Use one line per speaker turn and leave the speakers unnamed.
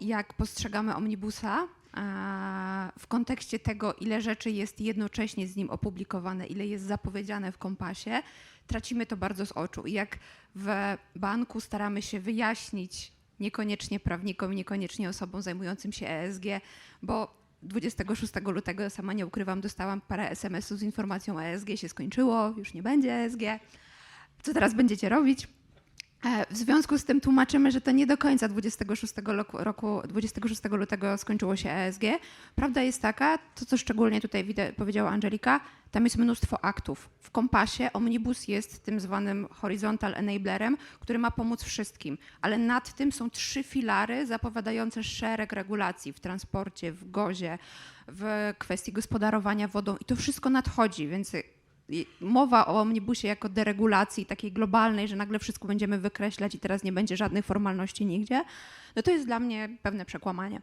jak postrzegamy omnibusa a, w kontekście tego, ile rzeczy jest jednocześnie z nim opublikowane, ile jest zapowiedziane w kompasie, tracimy to bardzo z oczu. I jak w banku staramy się wyjaśnić, niekoniecznie prawnikom, niekoniecznie osobom zajmującym się ESG, bo 26 lutego, sama nie ukrywam, dostałam parę SMS-ów z informacją ESG się skończyło, już nie będzie ESG. Co teraz będziecie robić? E, W związku z tym tłumaczymy, że to nie do końca 26 roku, roku, 26 lutego skończyło się ESG. Prawda jest taka, to co szczególnie tutaj powiedziała Angelika, tam jest mnóstwo aktów. W kompasie Omnibus jest tym zwanym horizontal enablerem, który ma pomóc wszystkim, ale nad tym są trzy filary zapowiadające szereg regulacji w transporcie, w gozie, w kwestii gospodarowania wodą i to wszystko nadchodzi, więc mowa o omnibusie jako deregulacji takiej globalnej, że nagle wszystko będziemy wykreślać i teraz nie będzie żadnych formalności nigdzie, no to jest dla mnie pewne przekłamanie.